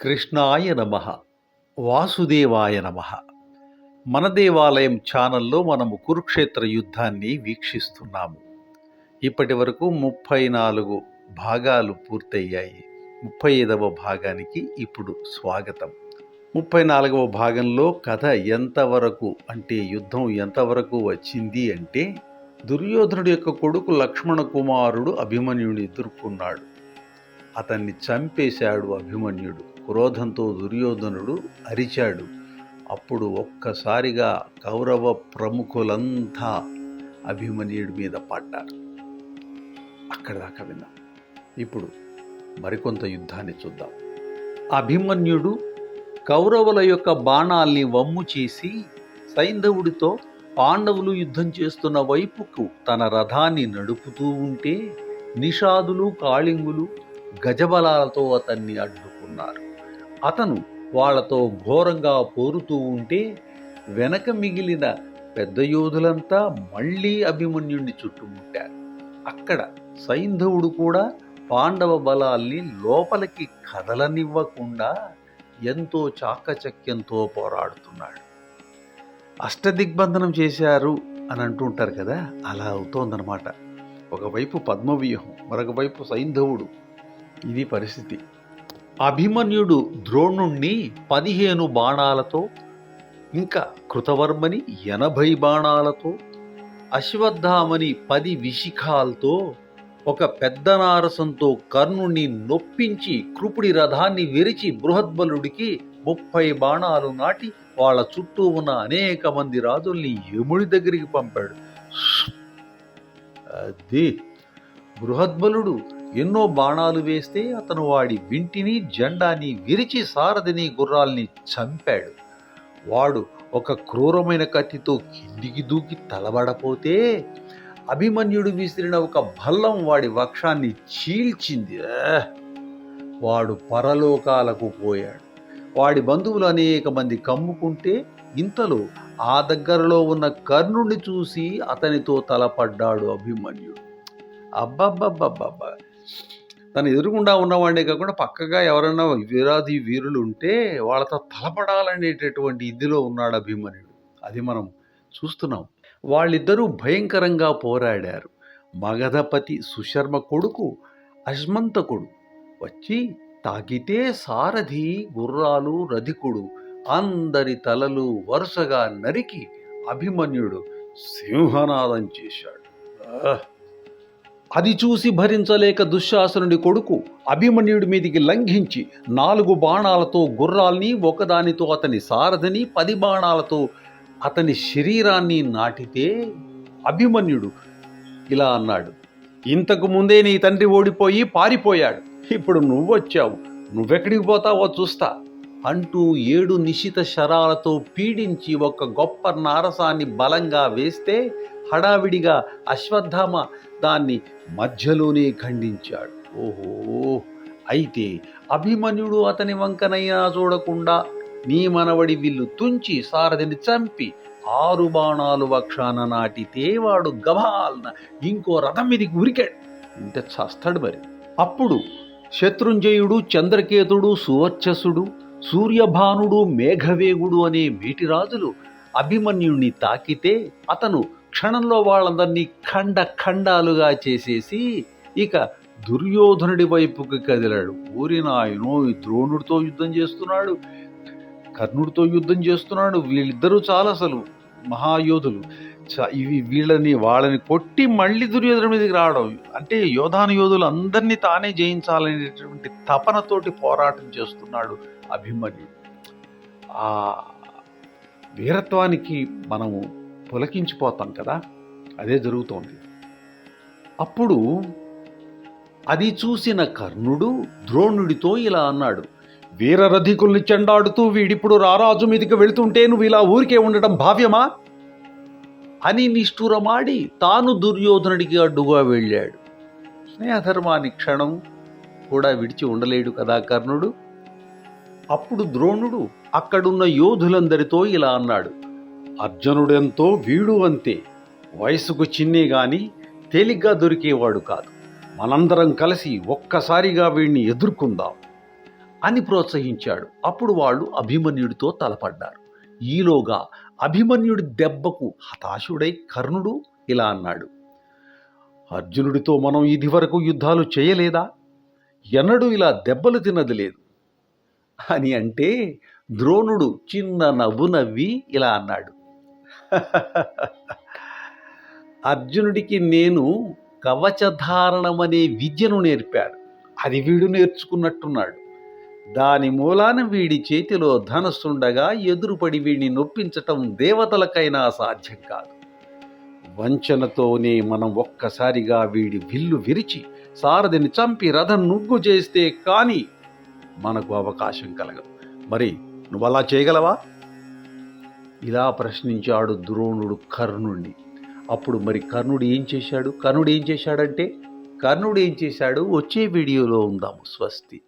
కృష్ణాయ నమ వాసుదేవాయ నమ. మన దేవాలయం ఛానల్లో మనము కురుక్షేత్ర యుద్ధాన్ని వీక్షిస్తున్నాము. ఇప్పటి వరకు ముప్పై నాలుగు భాగాలు పూర్తయ్యాయి. ముప్పై ఐదవ భాగానికి ఇప్పుడు స్వాగతం. ముప్పై నాలుగవ భాగంలో కథ ఎంతవరకు అంటే యుద్ధం ఎంతవరకు వచ్చింది అంటే దుర్యోధనుడి యొక్క కొడుకు లక్ష్మణ కుమారుడు అభిమన్యుడిని ఎదుర్కొన్నాడు. అతన్ని చంపేశాడు అభిమన్యుడు. క్రోధంతో దుర్యోధనుడు అరిచాడు. అప్పుడు ఒక్కసారిగా కౌరవ ప్రముఖులంతా అభిమన్యుడి మీద పడ్డారు. అక్కడ దాకా విన్నాం. ఇప్పుడు మరికొంత యుద్ధాన్ని చూద్దాం. అభిమన్యుడు కౌరవుల యొక్క బాణాల్ని వమ్ము చేసి సైంధవుడితో పాండవులు యుద్ధం చేస్తున్న వైపుకు తన రథాన్ని నడుపుతూ ఉంటే నిషాదులు కాళింగులు గజబలాలతో అతన్ని అడ్డు అతను వాళ్ళతో ఘోరంగా పోరుతూ ఉంటే వెనక మిగిలిన పెద్ద యోధులంతా మళ్ళీ అభిమన్యుణ్ణి చుట్టుముట్టారు. అక్కడ సైంధవుడు కూడా పాండవ బలాల్ని లోపలికి కదలనివ్వకుండా ఎంతో చాకచక్యంతో పోరాడుతున్నాడు. అష్టదిగ్బంధనం చేశారు అని అంటుంటారు కదా అలా అవుతోందనమాట ఒకవైపు పద్మవ్యూహం మరొక వైపు సైంధవుడు. ఇది పరిస్థితి. అభిమన్యుడు ద్రోణుణ్ణి పదిహేను బాణాలతో ఇంకా కృతవర్మని ఎనభై బాణాలతో అశ్వత్థామని పది విశిఖాలతో ఒక పెద్ద నారసంతో కర్ణుణ్ణి నొప్పించి కృపుడి రథాన్ని విరిచి బృహద్బలుడికి ముప్పై బాణాలు నాటి వాళ్ళ చుట్టూ ఉన్న అనేక మంది రాజుల్ని యముడి దగ్గరికి పంపాడు. అది బృహద్బలుడు ఎన్నో బాణాలు వేస్తే అతను వాడి వింటిని జెండాని విరిచి సారథిని గుర్రాల్ని చంపాడు. వాడు ఒక క్రూరమైన కత్తితో కిందికి దూకి తలబడపోతే అభిమన్యుడు విసిరిన ఒక భల్లం వాడి వక్షాన్ని చీల్చింది. వాడు పరలోకాలకు పోయాడు. వాడి బంధువులు అనేక మంది కమ్ముకుంటే ఇంతలో ఆ దగ్గరలో ఉన్న కర్ణుడిని చూసి అతనితో తలపడ్డాడు అభిమన్యుడు. అబ్బబ్బబ్బబ్బబ్బా! తన ఎదురుగుండా ఉన్నవాడే కాకుండా పక్కగా ఎవరైనా వీరాది వీరులు ఉంటే వాళ్ళతో తలపడాలనేటటువంటి ఇదిలో ఉన్నాడు అభిమన్యుడు. అది మనం చూస్తున్నాం. వాళ్ళిద్దరూ భయంకరంగా పోరాడారు. మగధపతి సుశర్మ కొడుకు అశ్మంతకుడు వచ్చి తాకితే సారథి గుర్రాలు రధికుడు అందరి తలలు వరుసగా నరికి అభిమన్యుడు సింహనాదం చేశాడు. అది చూసి భరించలేక దుశ్శాసనుడి కొడుకు అభిమన్యుడి మీదికి లంఘించి నాలుగు బాణాలతో గుర్రాల్ని ఒకదానితో అతని సారథిని పది బాణాలతో అతని శరీరాన్ని నాటితే అభిమన్యుడు ఇలా అన్నాడు. ఇంతకు ముందే నీ తండ్రి ఓడిపోయి పారిపోయాడు. ఇప్పుడు నువ్వొచ్చావు నువ్వెక్కడికి పోతావో చూస్తా అంటూ ఏడు నిశిత శరాలతో పీడించి ఒక గొప్ప నారసాన్ని బలంగా వేస్తే హడావిడిగా అశ్వత్థామ దాన్ని మధ్యలోనే ఖండించాడు. ఓహో! అయితే అభిమన్యుడు అతని వంకనైనా చూడకుండా నీ మనవడి విల్లు తుంచి సారథిని చంపి ఆరు బాణాలు వక్షాన నాటితే వాడు గభాల్న ఇంకో రథం మీదకి ఉరికాడు. అంటే చస్తాడు మరి. అప్పుడు శత్రుంజయుడు చంద్రకేతుడు సువర్చసుడు సూర్యభానుడు మేఘవేగుడు అనే మేటిరాజులు అభిమన్యుణ్ణి తాకితే అతను క్షణంలో వాళ్ళందరినీ ఖండ ఖండాలుగా చేసేసి ఇక దుర్యోధనుడి వైపుకి కదిలాడు. ఊరి నాయనో ఈ ద్రోణుడితో యుద్ధం చేస్తున్నాడు. కర్ణుడితో యుద్ధం చేస్తున్నాడు. వీళ్ళిద్దరూ చాలా అసలు మహాయోధులు. చ- ఇవి వీళ్ళని వాళ్ళని కొట్టి మళ్ళీ దుర్యోధన మీదకి రావడం. అంటే యోధాను యోధులు అందరినీ తానే జయించాలనేటువంటి తపనతోటి పోరాటం చేస్తున్నాడు అభిమన్యుడు ఆ వీరత్వానికి మనము పులకించిపోతాం కదా అదే జరుగుతోంది. అప్పుడు అది చూసిన కర్ణుడు ద్రోణుడితో ఇలా అన్నాడు వీరరధికుల్ని చెండాడుతూ వీడిప్పుడు రారాజు మీదకి వెళుతుంటే నువ్వు ఇలా ఊరికే ఉండటం భావ్యమా? అని నిష్ఠురమాడి తాను దుర్యోధనుడికి అడ్డుగా వెళ్ళాడు. స్నేహధర్మాన్ని క్షణం కూడా విడిచి ఉండలేడు కదా కర్ణుడు. అప్పుడు ద్రోణుడు అక్కడున్న యోధులందరితో ఇలా అన్నాడు అర్జునుడెంతో వీడు అంతే. వయసుకు చిన్నే గాని తేలిగ్గా దొరికేవాడు కాదు. మనందరం కలిసి ఒక్కసారిగా వీడిని ఎదుర్కొందాం అని ప్రోత్సహించాడు. అప్పుడు వాళ్ళు అభిమన్యుడితో తలపడ్డారు. ఈలోగా అభిమన్యుడి దెబ్బకు హతాశుడై కర్ణుడు ఇలా అన్నాడు. అర్జునుడితో మనం ఇదివరకు యుద్ధాలు చేయలేదా? ఎన్నడూ ఇలా దెబ్బలు తిన్నది లేదు. అని అంటే ద్రోణుడు చిన్న నవ్వు నవ్వి ఇలా అన్నాడు. అర్జునుడికి నేను కవచధారణమనే విద్యను నేర్పాడు. అది వీడు నేర్చుకున్నట్టున్నాడు. దాని మూలాన వీడి చేతిలో ధనస్సుండగా ఎదురుపడి వీడిని నొప్పించటం దేవతలకైనా సాధ్యం కాదు. వంచనతోనే మనం ఒక్కసారిగా వీడి విల్లు విరిచి సారథిని చంపి రథం నుగ్గు చేస్తే కానీ మనకు అవకాశం కలగదు. మరి నువ్వు అలా చేయగలవా? ఇలా ప్రశ్నించాడు ద్రోణుడు కర్ణుడిని అప్పుడు మరి కర్ణుడు ఏం చేశాడు? కర్ణుడు ఏం చేశాడంటే కర్ణుడు ఏం చేశాడు? వచ్చే వీడియోలో ఉందాము స్వస్తి.